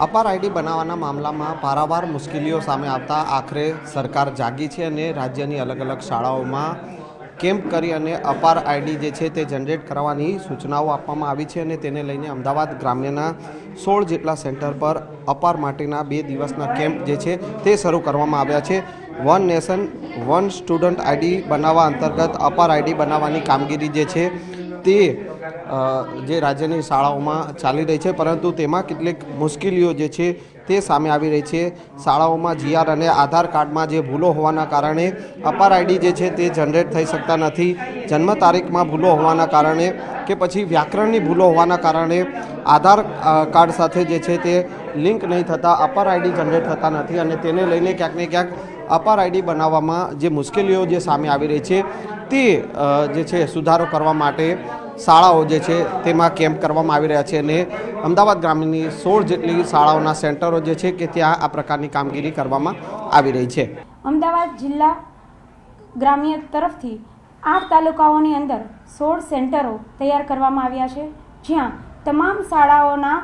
અપાર આઈડી બનાવવાના મામલામાં પારાવાર મુશ્કેલીઓ સામે આવતા આખરે સરકાર જાગી છે અને રાજ્યની અલગ અલગ શાળાઓમાં કેમ્પ કરી અને અપાર આઈડી જે છે તે જનરેટ કરવાની સૂચનાઓ આપવામાં આવી છે અને તેને લઈને અમદાવાદ ગ્રામ્યના સોળ જેટલા સેન્ટર પર અપાર માટેના બે દિવસના કેમ્પ જે છે તે શરૂ કરવામાં આવ્યા છે. One nation, one student ID બનાવવા અંતર્ગત અપાર આઈડી બનાવવાની કામગીરી જે છે તે જે રાજ્યની શાળાઓમાં ચાલી રહી છે, પરંતુ તેમાં કેટલીક મુશ્કેલીઓ જે છે તે સામે આવી રહી છે. શાળાઓમાં જીઆર અને આધાર કાર્ડમાં જે ભૂલો હોવાના કારણે અપાર આઈડી જે છે તે જનરેટ થઈ શકતા નથી. જન્મ તારીખમાં ભૂલો હોવાના કારણે કે પછી વ્યાકરણની ભૂલો હોવાના કારણે આધાર કાર્ડ સાથે જે છે તે લિંક નહીં થતાં, અપાર આઈડી જનરેટ થતા નથી અને તેને લઈને ક્યાંક ને ક્યાંક અપાર આઈડી બનાવવામાં જે મુશ્કેલીઓ જે સામે આવી રહી છે તે જે છે સુધારો કરવા માટે શાળાઓ જે છે તેમાં કેમ્પ કરવામાં આવી રહ્યા છે અને અમદાવાદ ગ્રામીણની સોળ જેટલી શાળાઓના સેન્ટરો જે છે કે ત્યાં આ પ્રકારની કામગીરી કરવામાં આવી રહી છે. અમદાવાદ જિલ્લા ગ્રામ્ય તરફથી આઠ તાલુકાઓની અંદર સોળ સેન્ટરો તૈયાર કરવામાં આવ્યા છે, જ્યાં તમામ શાળાઓના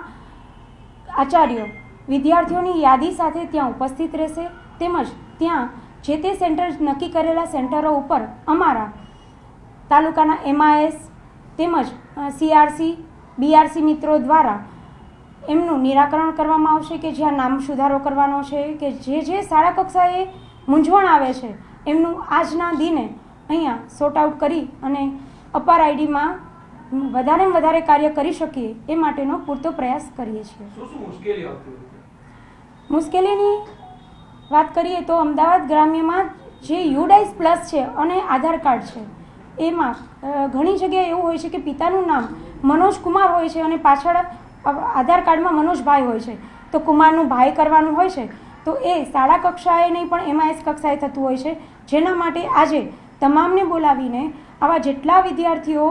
આચાર્યો વિદ્યાર્થીઓની યાદી સાથે ત્યાં ઉપસ્થિત રહેશે, તેમજ ત્યાં જે તે સેન્ટર નક્કી કરેલા સેન્ટરો ઉપર અમારા તાલુકાના એમઆઈએસ તેમજ સીઆરસી બીઆરસી મિત્રો દ્વારા એમનું નિરાકરણ કરવામાં આવશે કે જ્યાં નામ સુધારો કરવાનો છે કે જે જે શાળા કક્ષાએ મૂંઝવણ આવે છે એમનું આજના દિને અહીંયા સોર્ટ આઉટ કરી અને અપાર આઈડીમાં વધારે વધારે કાર્ય કરી શકીએ એ માટેનો પૂરતો પ્રયાસ કરીએ છીએ. મુશ્કેલીની વાત કરીએ તો અમદાવાદ ગ્રામ્યમાં જે યુડાઇસ પ્લસ છે અને આધાર કાર્ડ છે એમાં ઘણી જગ્યાએ એવું હોય છે કે પિતાનું નામ મનોજ કુમાર હોય છે અને પાછળ આધાર કાર્ડમાં મનોજભાઈ હોય છે. તો કુમારનું ભાઈ કરવાનું હોય છે. તો એ શાળા કક્ષાએ નહીં, પણ એમઆઈએસ કક્ષાએ થતું હોય છે. જેના માટે આજે તમામને બોલાવીને આવા જેટલા વિદ્યાર્થીઓ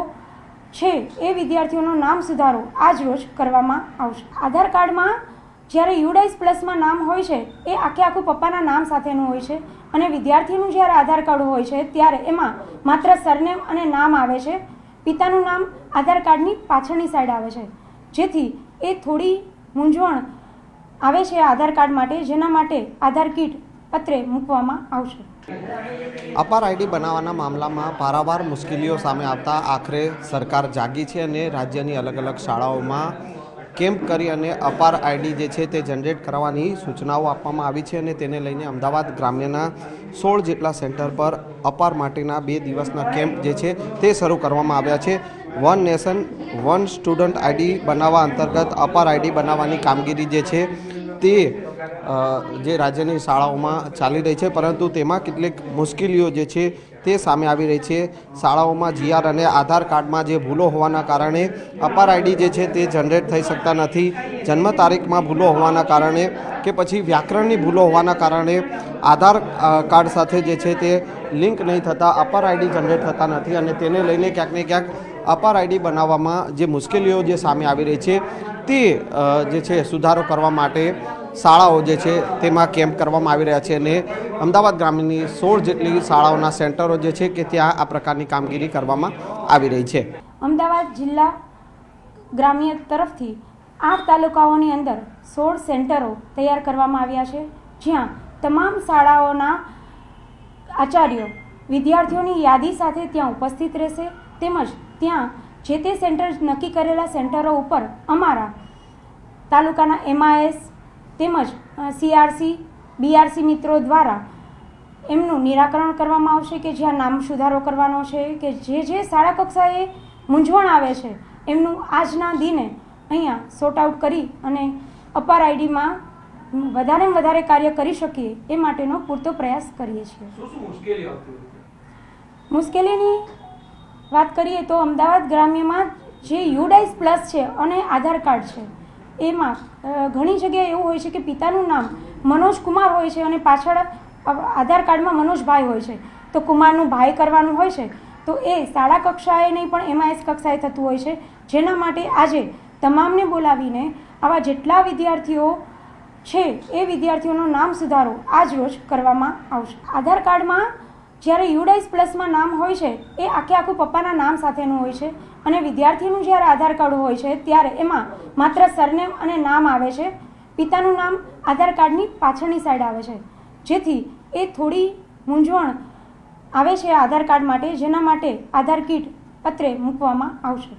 છે, એ વિદ્યાર્થીઓનું નામ સુધારો આજ રોજ કરવામાં આવશે. આધાર કાર્ડમાં જ્યારે યુડાઇસ પ્લસમાં નામ હોય છે, એ આખે આખું પપ્પાના નામ સાથેનું હોય છે. અને વિદ્યાર્થીનું જ્યારે આધાર કાર્ડ હોય છે, ત્યારે એમાં માત્ર સરનેમ અને નામ આવે છે. પિતાનું નામ આધાર કાર્ડની પાછળની સાઈડ આવે છે. જેથી એ થોડી મૂંઝવણ આવે છે આધાર કાર્ડ માટે, જેના માટે આધાર કીટ પત્રે મૂકવામાં આવશે. અપાર આઈડી બનાવવાના મામલામાં પારાવાર મુશ્કેલીઓ સામે આવતા આખરે સરકાર જાગી છે અને રાજ્યની અલગ અલગ શાળાઓમાં કેમ્પ કરી અને અપાર આઈડી જે છે તે જનરેટ કરવાની સૂચનાઓ આપવામાં આવી છે અને તેને લઈને અમદાવાદ ગ્રામ્યના સોળ જેટલા સેન્ટર પર અપાર માટેના બે દિવસના કેમ્પ જે છે તે શરૂ કરવામાં આવ્યા છે. One nation, one student ID બનાવવા અંતર્ગત અપાર આઈડી બનાવવાની કામગીરી જે છે તે જે રાજ્યની શાળાઓમાં ચાલી રહી છે, પરંતુ તેમાં કેટલીક મુશ્કેલીઓ જે છે તે સામે આવી રહી છે. શાળાઓમાં જીઆર અને આધાર કાર્ડમાં જે ભૂલો હોવાના કારણે અપાર આઈડી જે છે તે જનરેટ થઈ શકતા નથી. જન્મ તારીખમાં ભૂલો હોવાના કારણે કે પછી વ્યાકરણની ભૂલો હોવાના કારણે આધાર કાર્ડ સાથે જે છે તે લિંક નહીં થતાં, અપાર આઈડી જનરેટ થતા નથી અને તેને લઈને ક્યાંક ને ક્યાંક અપાર આઈડી બનાવવામાં જે મુશ્કેલીઓ જે સામે આવી રહી છે તે જે છે સુધારો કરવા માટે શાળાઓ જે છે તેમાં કેમ્પ કરવામાં આવી રહ્યા છે અને અમદાવાદ ગ્રામીણની સોળ જેટલી શાળાઓના સેન્ટરો જે છે કે ત્યાં આ પ્રકારની કામગીરી કરવામાં આવી રહી છે. અમદાવાદ જિલ્લા ગ્રામ્ય તરફથી આઠ તાલુકાઓની અંદર સોળ સેન્ટરો તૈયાર કરવામાં આવ્યા છે, જ્યાં તમામ શાળાઓના આચાર્યો વિદ્યાર્થીઓની યાદી સાથે ત્યાં ઉપસ્થિત રહેશે. તેમજ ત્યાં જે તે સેન્ટર નક્કી કરેલા સેન્ટરો ઉપર અમારા તાલુકાના એમઆઈએસ તેમજ સીઆરસી બીઆરસી મિત્રો દ્વારા એમનું નિરાકરણ કરવામાં આવશે કે જ્યાં નામ સુધારો કરવાનો છે કે જે જે શાળા કક્ષાએ મૂંઝવણ આવે છે એમનું આજના દિને અહીંયા સોર્ટ આઉટ કરી અને અપાર આઈડીમાં વધારે વધારે કાર્ય કરી શકીએ એ માટેનો પૂરતો પ્રયાસ કરીએ છીએ. મુશ્કેલીની વાત કરીએ તો અમદાવાદ ગ્રામ્યમાં જે યુડાઇસ પ્લસ છે અને આધાર કાર્ડ છે એમાં ઘણી જગ્યાએ એવું હોય છે કે પિતાનું નામ મનોજ કુમાર હોય છે અને પાછળ આધાર કાર્ડમાં મનોજભાઈ હોય છે. તો કુમારનું ભાઈ કરવાનું હોય છે. તો એ શાળા કક્ષાએ નહીં, પણ એમઆઈએસ કક્ષાએ થતું હોય છે. જેના માટે આજે તમામને બોલાવીને આવા જેટલા વિદ્યાર્થીઓ છે, એ વિદ્યાર્થીઓનું નામ સુધારો આજ રોજ કરવામાં આવશે. આધાર કાર્ડમાં જ્યારે યુડાઇસ પ્લસમાં નામ હોય છે, એ આખે આખું પપ્પાના નામ સાથેનું હોય છે. અને વિદ્યાર્થીનું જ્યારે આધાર કાર્ડ હોય છે, ત્યારે એમાં માત્ર સરનેમ અને નામ આવે છે. પિતાનું નામ આધાર કાર્ડની પાછળની સાઈડ આવે છે. જેથી એ થોડી મૂંઝવણ આવે છે આધાર કાર્ડ માટે, જેના માટે આધાર કીટ પત્રે મૂકવામાં આવશે.